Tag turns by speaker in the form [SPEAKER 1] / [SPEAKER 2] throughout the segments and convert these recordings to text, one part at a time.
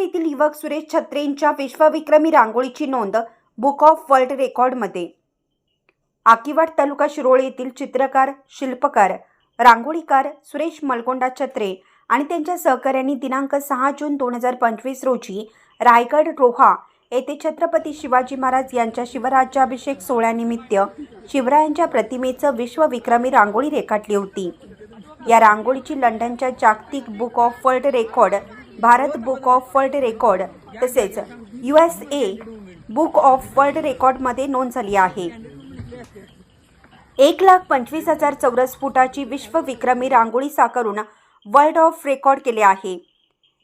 [SPEAKER 1] युवक सुरेश छत्रेंच्या विश्वविक्रमी रांगोळीची नोंद बुक ऑफ वर्ल्ड रेकॉर्डमध्ये. आकिवाड तालुका शिरोळ येथील चित्रकार शिल्पकार रांगोळीकार सुरेश मलगोंडा छत्रे आणि त्यांच्या सहकाऱ्यांनी दिनांक सहा जून दोन हजार पंचवीस रोजी रायगड रोहा येथे छत्रपती शिवाजी महाराज यांच्या शिवराज्याभिषेक सोहळ्यानिमित्त शिवरायांच्या प्रतिमेचं विश्वविक्रमी रांगोळी रेखाटली होती. या रांगोळीची लंडनच्या जागतिक book of world record Bharat book of world record तसेच U S A book of world रेकॉर्डमध्ये नोंद झाली आहे. एक लाख पंचवीस हजार चौरस फुटाची विश्वविक्रमी रांगोळी साकारून वर्ल्ड ऑफ रेकॉर्ड केले आहे.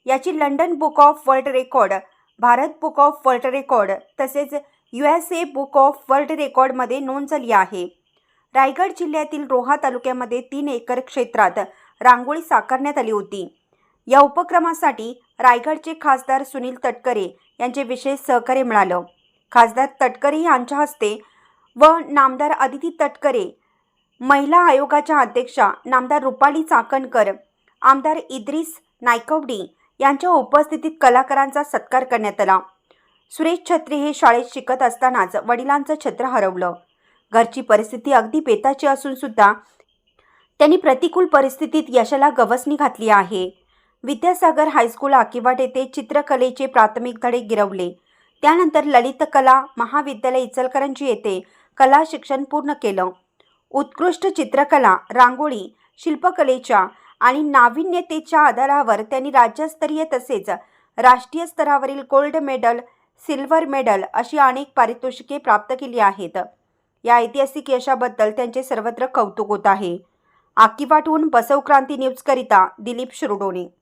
[SPEAKER 1] याची London book of world record Bharat book of world record तसेच U S A book of world रेकॉर्डमध्ये नोंद झाली आहे. रायगड जिल्ह्यातील रोहा तालुक्यामध्ये तीन एकर क्षेत्रात रांगोळी साकारण्यात आली होती. या उपक्रमासाठी रायगडचे खासदार सुनील तटकरे यांचे विशेष सहकार्य मिळालं. खासदार तटकरे यांच्या हस्ते व नामदार अदिती तटकरे महिला आयोगाच्या अध्यक्षा नामदार रुपाली चाकणकर आमदार इद्रिस नायकवडी यांच्या उपस्थितीत कलाकारांचा सत्कार करण्यात आला. सुरेश छत्री हे शाळेत शिकत असतानाच वडिलांचं छत्र हरवलं. घरची परिस्थिती अगदी बेताची असून सुद्धा त्यांनी प्रतिकूल परिस्थितीत यशाला गवसणी घातली आहे. विद्यासागर हायस्कूल आकिवाट येथे चित्रकलेचे प्राथमिक धडे गिरवले. त्यानंतर ललित कला महाविद्यालय इचलकरंजी येथे कला शिक्षण पूर्ण केलं. उत्कृष्ट चित्रकला रांगोळी शिल्पकलेच्या आणि नाविन्यतेच्या आधारावर त्यांनी राज्यस्तरीय तसेच राष्ट्रीय स्तरावरील गोल्ड मेडल सिल्वर मेडल अशी अनेक पारितोषिके प्राप्त केली आहेत. या ऐतिहासिक यशाबद्दल त्यांचे सर्वत्र कौतुक होत आहे. आकिवाटहून बसवक्रांती न्यूजकरिता दिलीप शिरोडोणे.